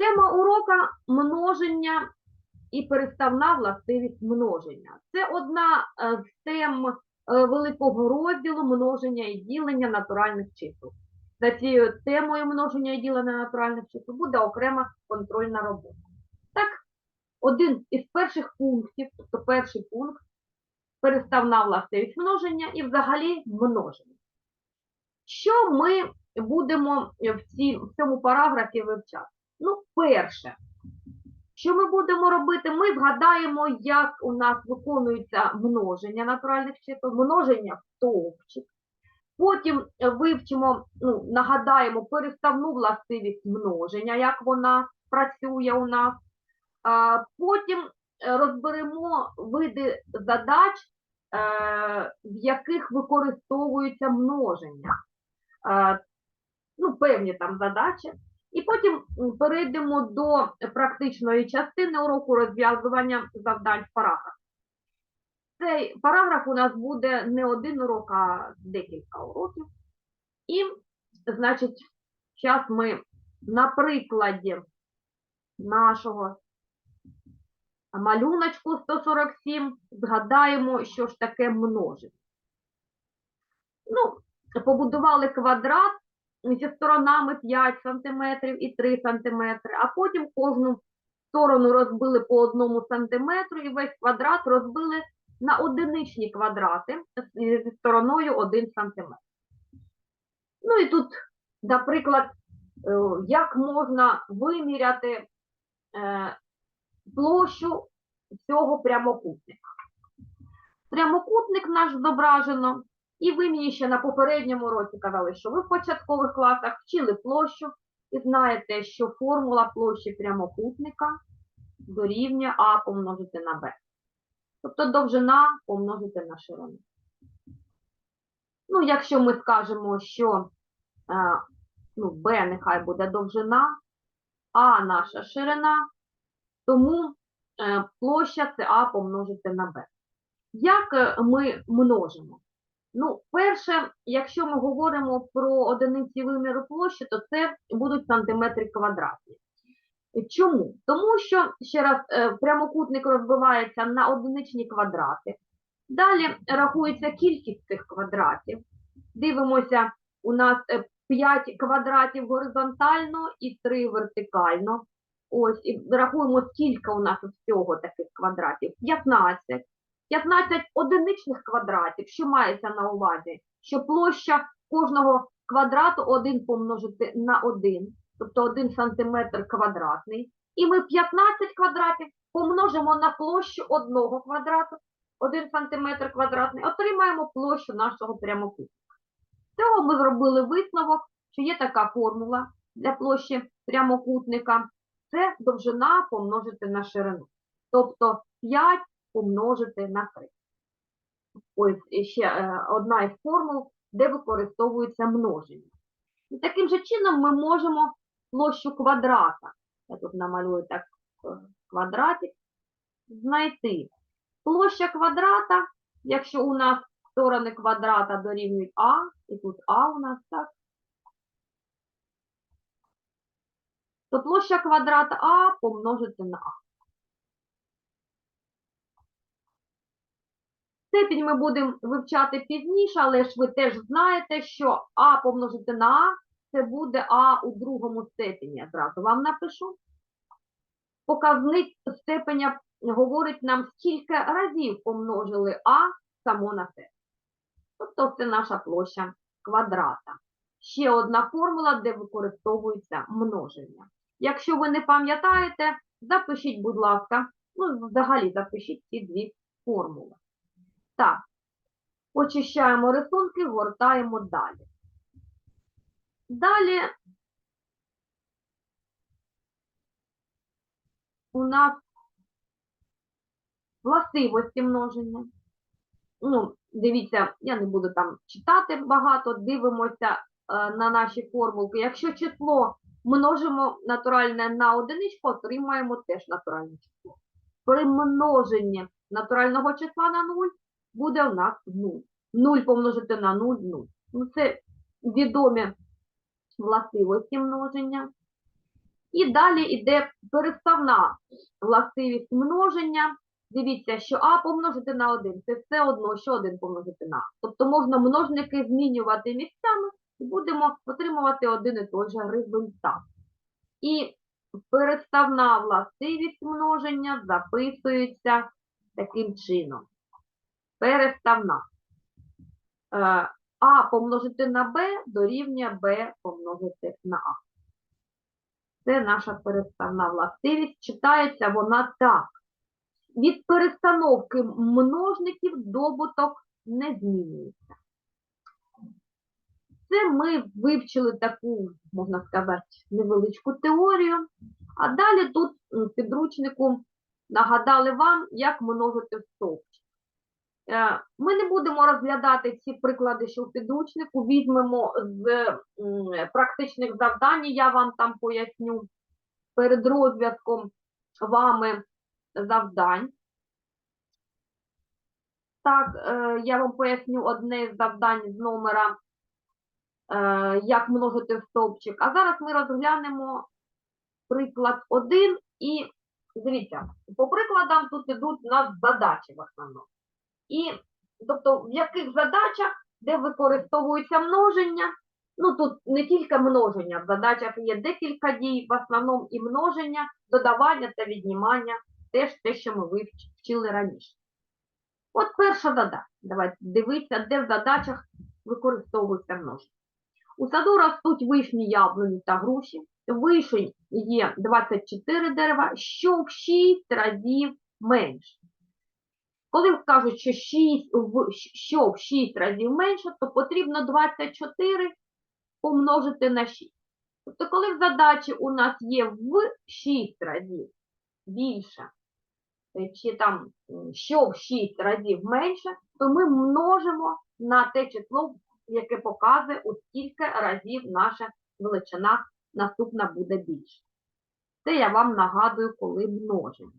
Тема урока множення і переставна властивість множення. Це одна е, з тем е, великого розділу множення і ділення натуральних чисел. За цією темою множення і ділення натуральних чисел буде окрема контрольна робота. Так, один із перших пунктів, тобто перший пункт, переставна властивість множення і взагалі множення. Що ми будемо в цьому параграфі вивчати? Ну, перше, що ми будемо робити? Ми згадаємо, як у нас виконується множення натуральних чисел, множення в стовпчик. Потім е, вивчимо, ну, нагадаємо переставну властивість множення, як вона працює у нас. Потім е, розберемо види задач, е, в яких використовується множення. Ну, певні там задачі. І потім перейдемо до практичної частини уроку розв'язування завдань в параграф. Цей параграф у нас буде не один урок, а декілька уроків. І, значить, зараз ми на прикладі нашого малюночку 147 згадаємо, що ж таке множення. Ну, побудували квадрат зі сторонами 5 см і 3 см, а потім кожну сторону розбили по одному сантиметру і весь квадрат розбили на одиничні квадрати зі стороною 1 см. Ну і тут, наприклад, е, як можна виміряти е, площу цього прямокутника. Прямокутник наш зображено, і ви мені ще на попередньому році казали, що ви в початкових класах вчили площу і знаєте, що формула площі прямокутника дорівнює А помножити на Б. Тобто довжина помножити на ширину. Ну, якщо ми скажемо, що е, ну, Б нехай буде довжина, А наша ширина, тому е, площа це А помножити на Б. Як е, ми множимо? Ну, перше, якщо ми говоримо про одиниці виміру площі, то це будуть сантиметри квадратні. Чому? Тому що, ще раз, е, прямокутник розбивається на одиничні квадрати. Далі рахується кількість цих квадратів. Дивимося, у нас 5 квадратів горизонтально і 3 вертикально. Ось, і рахуємо, скільки у нас всього таких квадратів. 15. 15 одиничних квадратів, що мається на увазі, що площа кожного квадрату 1 помножити на 1, тобто 1 сантиметр квадратний. І ми 15 квадратів помножимо на площу одного квадрату, 1 сантиметр квадратний, отримаємо площу нашого прямокутника. З цього ми зробили висновок, що є така формула для площі прямокутника. Це довжина помножити на ширину. Тобто 5 помножити на 3. Ось ще е, одна із формул, де використовується множення. І таким же чином ми можемо площу квадрата, я тут намалюю так е, квадратик, знайти. Площа квадрата, якщо у нас сторони квадрата дорівнюють А, і тут А у нас, так, то площа квадрата А помножити на А. Степінь ми будемо вивчати пізніше, але ж ви теж знаєте, що А помножити на А це буде А у другому степені. Я зразу вам напишу. Показник степеня говорить нам, скільки разів помножили А само на себе. Тобто це наша площа квадрата. Ще одна формула, де використовується множення. Якщо ви не пам'ятаєте, запишіть, будь ласка, ну, взагалі запишіть ці дві формули. Так, очищаємо рисунки, гортаємо далі. Далі у нас властивості множення. Ну, дивіться, я не буду там читати багато, дивимося е, на наші формулки. Якщо число множимо натуральне на одиничку, отримаємо теж натуральне число. При множенні натурального числа на 0 буде у нас 0. 0 помножити на 0 – 0. Ну, це відомі властивості множення. І далі йде переставна властивість множення. Дивіться, що А помножити на 1 це все одно, що 1 помножити на А. Тобто можна множники змінювати місцями і будемо отримувати один і той же результат. І переставна властивість множення записується таким чином. Переставна. Е, А помножити на Б дорівнює Б помножити на А. Це наша переставна властивість. Читається вона так. Від перестановки множників добуток не змінюється. Це ми вивчили таку, можна сказати, невеличку теорію. А далі тут підручнику нагадали вам, як множити стовпчик. Е, Ми не будемо розглядати ці приклади, що в підручнику, візьмемо з практичних завдань, я вам там поясню перед розв'язком вами завдань. Так, е, я вам поясню одне з завдань з номера, е, як множити стовпчик. А зараз ми розглянемо приклад 1 і дивіться, по прикладам тут ідуть у нас задачі в основному. І, тобто, в яких задачах, де використовується множення, ну тут не тільки множення, в задачах є декілька дій, в основному і множення, додавання та віднімання, теж те, що ми вивч- вчили раніше. От перша задача. Давайте дивитися, де в задачах використовується множення. У саду ростуть вишні, яблуні та груші. Вишень є 24 дерева, що в 6 разів менше. Коли кажуть, що 6, що в 6 разів менше, то потрібно 24 помножити на 6. Тобто, коли в задачі у нас є в 6 разів більше, е, чи там що в 6 разів менше, то ми множимо на те число, яке показує, у скільки разів наша величина наступна буде більше. Це я вам нагадую, коли множимо.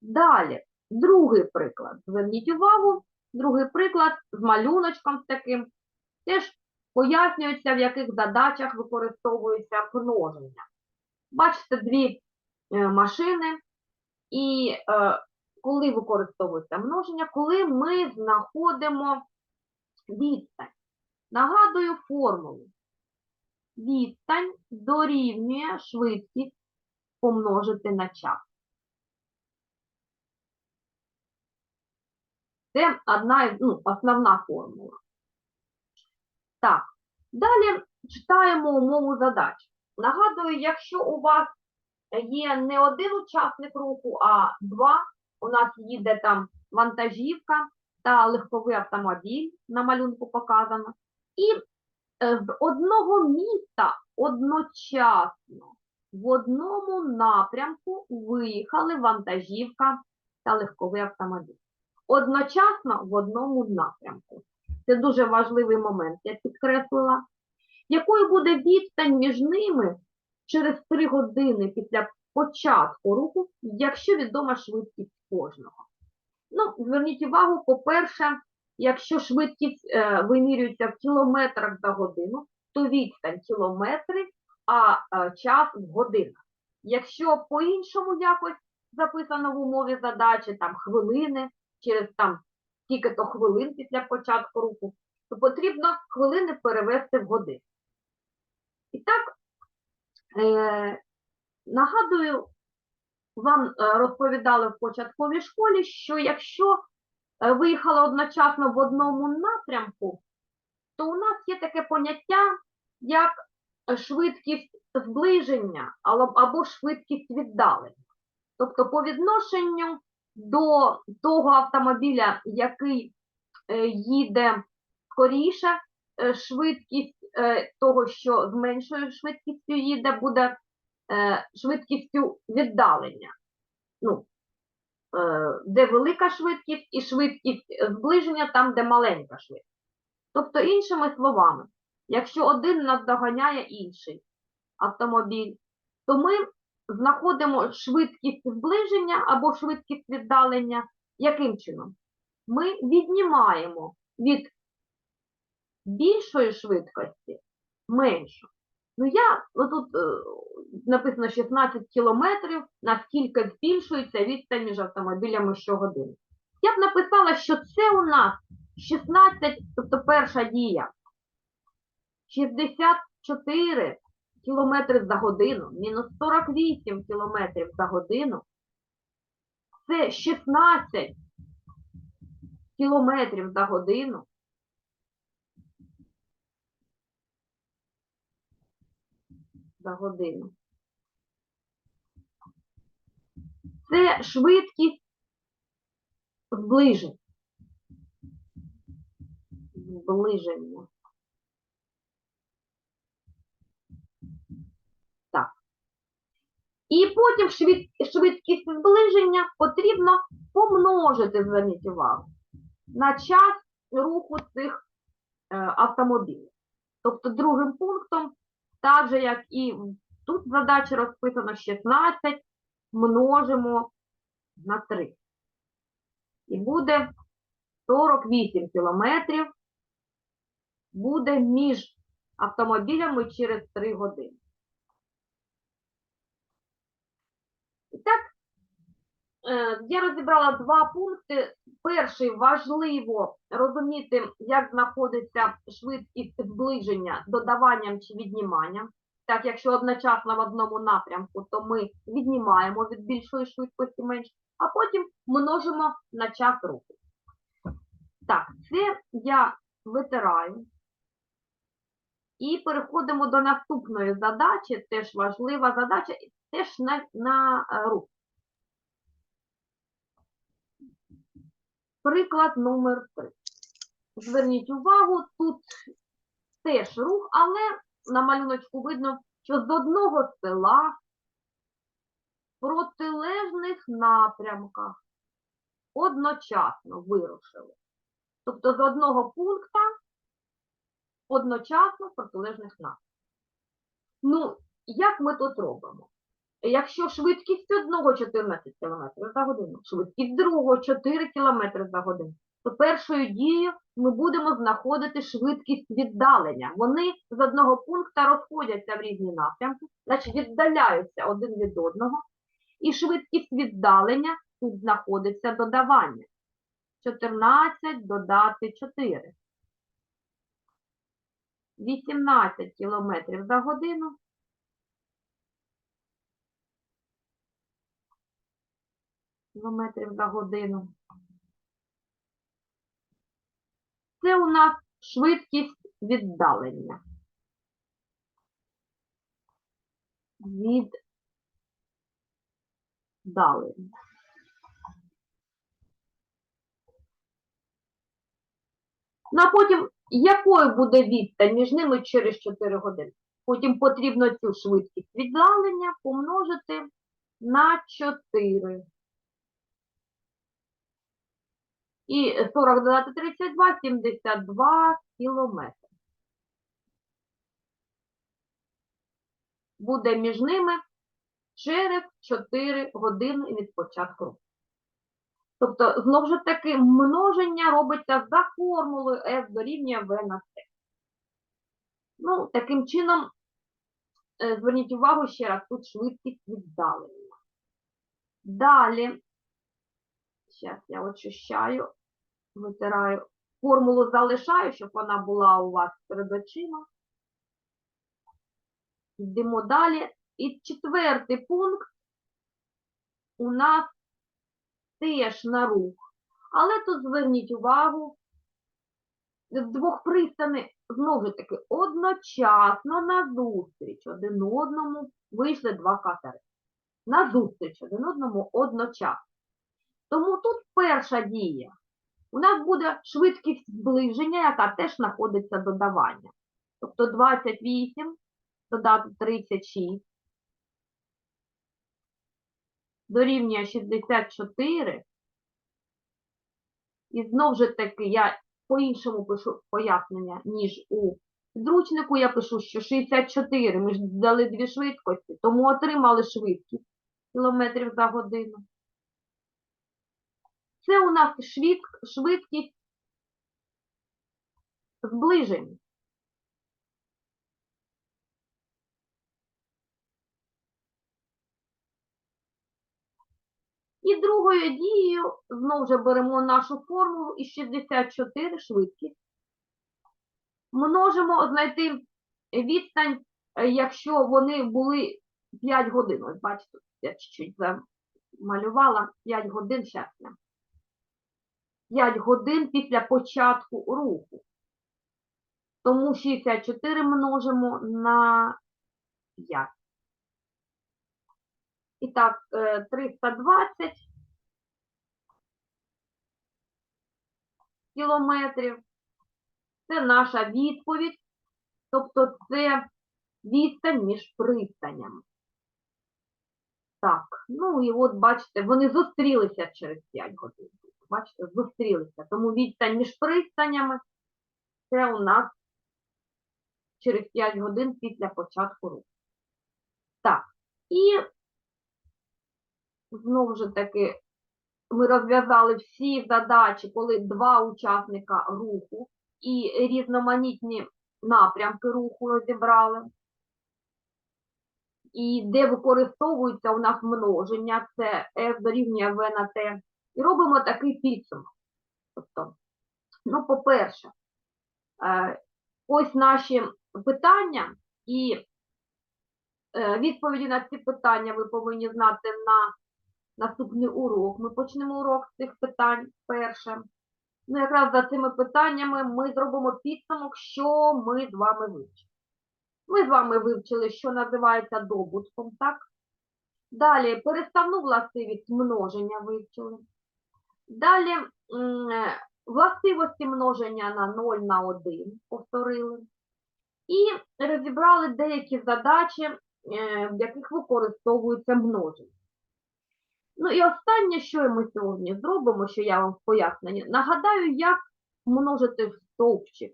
Далі, другий приклад. Зверніть увагу, другий приклад з малюночком таким. Теж пояснюється, в яких задачах використовується множення. Бачите, дві е, машини, і е, коли використовується множення, коли ми знаходимо відстань. Нагадую формулу. Відстань дорівнює швидкість помножити на час. Це одна ну, основна формула. Так, далі читаємо умову задач. Нагадую, якщо у вас є не один учасник руху, а два, у нас їде там вантажівка та легковий автомобіль, на малюнку показано, і е, з одного міста одночасно в одному напрямку виїхали вантажівка та легковий автомобіль. Одночасно в одному напрямку. Це дуже важливий момент, я підкреслила. Якою буде відстань між ними через 3 години після початку руху, якщо відома швидкість кожного? Ну, зверніть увагу, по-перше, якщо швидкість е, вимірюється в кілометрах за годину, то відстань кілометри, а е, час в годинах. Якщо по-іншому якось записано в умові задачі, там хвилини, через там скільки-то хвилин після початку руху, то потрібно хвилини перевести в години. І так, е, нагадую, вам е, розповідали в початковій школі, що якщо е, виїхали одночасно в одному напрямку, то у нас є таке поняття, як швидкість зближення або швидкість віддалення. Тобто по відношенню до того автомобіля, який е, їде скоріше, е, швидкість е, того, що з меншою швидкістю їде, буде швидкістю віддалення. Ну, де велика швидкість і швидкість зближення там, де маленька швидкість. Тобто, іншими словами, якщо один наздоганяє інший автомобіль, то ми знаходимо швидкість зближення або швидкість віддалення. Яким чином? Ми віднімаємо від більшої швидкості меншу. Ну, я, ну тут е, написано 16 кілометрів, наскільки збільшується відстань між автомобілями щогодини. Я б написала, що це у нас 16, тобто перша дія. 64 кілометри за годину, мінус 48 кілометрів за годину. Це 16 кілометрів за годину. За годину. Це швидкість зближення. Зближення. Так. І потім швид, швидкість зближення потрібно помножити, зверніть увагу, на час руху цих е, автомобілів. Тобто другим пунктом, так же, як і тут задача розписано 16, множимо на 3. І буде 48 кілометрів буде між автомобілями через 3 години. І так, е, я розібрала два пункти. Перший важливо розуміти, як знаходиться швидкість зближення додаванням чи відніманням. Так, якщо одночасно в одному напрямку, то ми віднімаємо від більшої швидкості менше, а потім множимо на час руху. Так, це я витираю. І переходимо до наступної задачі, теж важлива задача, теж на, на е, рух. Приклад номер 3. Зверніть увагу, тут теж рух, але на малюночку видно, що з одного села в протилежних напрямках одночасно вирушили. Тобто з одного пункта одночасно в протилежних напрямках. Ну, як ми тут робимо? Якщо швидкість одного 14 км за годину, швидкість другого 4 км за годину, то першою дією ми будемо знаходити швидкість віддалення. Вони з одного пункту розходяться в різні напрямки, значить віддаляються один від одного, і швидкість віддалення тут знаходиться додавання. 14 додати 4. 18 км за годину. Кілометрів за годину. Це у нас швидкість віддалення. Віддалення. Ну а потім, якою буде відстань між ними через 4 години? Потім потрібно цю швидкість віддалення помножити на 4. І 40 додати 32, 72 кілометри. Буде між ними через 4 години від початку руху. Тобто, знову ж таки, множення робиться за формулою F дорівнює V на C. Ну, таким чином, е, зверніть увагу ще раз, тут швидкість віддалення. Далі, зараз я очищаю, витираю. Формулу залишаю, щоб вона була у вас перед очима. Йдемо далі. І четвертий пункт у нас теж на рух. Але тут зверніть увагу, з двох пристани, знову ж таки, одночасно на зустріч один одному вийшли два катери. На зустріч один одному одночасно. Тому тут перша дія. У нас буде швидкість зближення, яка теж знаходиться додавання. Тобто 28 додати 36 дорівнює 64. І знову ж таки, я по-іншому пишу пояснення, ніж у підручнику. Я пишу, що 64, ми ж дали дві швидкості, тому отримали швидкість кілометрів за годину. Це у нас швид, швидкість зближень. І другою дією знову же беремо нашу формулу і 64 швидкість. Множимо знайти відстань, е, якщо вони були 5 годин. Ось бачите, я чуть-чуть замалювала 5 годин щастя. 5 годин після початку руху. Тому 64 множимо на 5. І так, е, 320 кілометрів. Це наша відповідь. Тобто це відстань між пристанями. Так, ну і от бачите, вони зустрілися через 5 годин. Бачите, зустрілися. Тому відстань між пристанями це у нас через 5 годин після початку руху. Так, і знову ж таки ми розв'язали всі задачі, коли два учасника руху і різноманітні напрямки руху розібрали. І де використовується у нас множення, це F дорівнює V на T. І робимо такий підсумок. Тобто, ну, по-перше, е, ось наші питання, і е, відповіді на ці питання ви повинні знати на наступний урок. Ми почнемо урок з цих питань перше. Ну, якраз за цими питаннями ми зробимо підсумок, що ми з вами вивчили. Ми з вами вивчили, що називається добутком, так? Далі переставну властивість множення вивчили. Далі е, властивості множення на 0 на 1 повторили. І розібрали деякі задачі, е, в яких використовується множення. Ну і останнє, що ми сьогодні зробимо, що я вам в поясненні, нагадаю, як множити стовпчик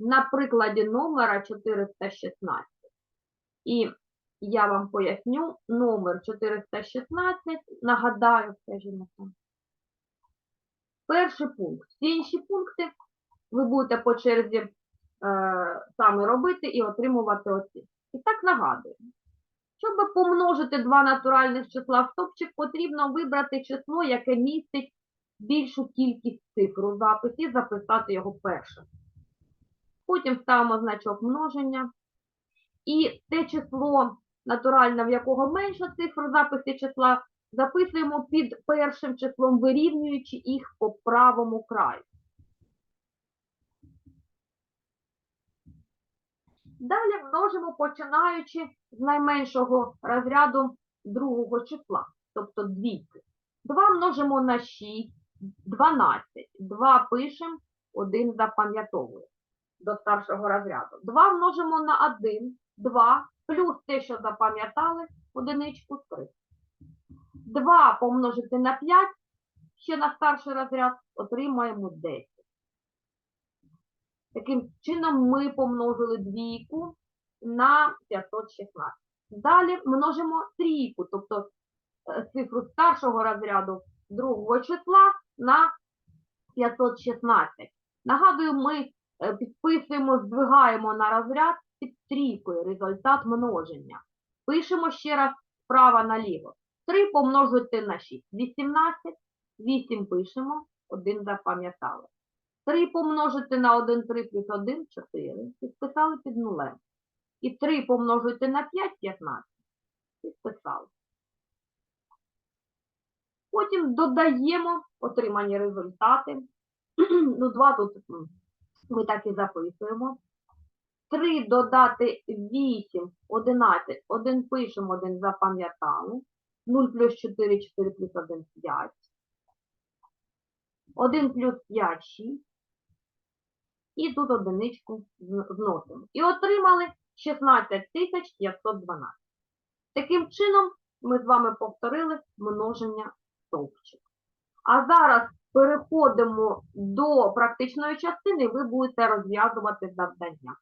на прикладі номера 416. І я вам поясню номер 416, нагадаю, скажімо так. Перший пункт. Всі інші пункти ви будете по черзі е, саме робити і отримувати оці. І так нагадую. Щоб помножити два натуральних числа в стопчик, потрібно вибрати число, яке містить більшу кількість цифр у записі, записати його першим. Потім ставимо значок множення. І те число натуральне, в якого менша цифра в записі числа, записуємо під першим числом, вирівнюючи їх по правому краю. Далі множимо, починаючи з найменшого розряду другого числа, тобто двійки. 2 множимо на 6, 12. 2 пишемо, 1 запам'ятовуємо до старшого розряду. 2 множимо на 1, 2, плюс те, що запам'ятали, одиничку 3. 2 помножити на 5, ще на старший розряд, отримаємо 10. Таким чином ми помножили двійку на 516. Далі множимо трійку, тобто е, цифру старшого розряду другого числа на 516. Нагадую, ми е, підписуємо, здвигаємо на розряд під трійкою результат множення. Пишемо ще раз справа наліво. 3 помножити на 6. 18. 8 пишемо, 1 запам'ятали. 3 помножити на 1, 3 плюс 1, 4. Підписали під нулем. І 3 помножити на 5, 15. Підписали. Потім додаємо отримані результати. Ну, 2 тут ми так і записуємо. 3 додати 8, 11. 1 пишемо, 1 запам'ятали. 0 плюс 4, 4 плюс 1, 5. 1 плюс 5, 6. І тут одиничку зносимо. І отримали 16 512. Таким чином, ми з вами повторили множення стовпчик. А зараз переходимо до практичної частини, ви будете розв'язувати завдання.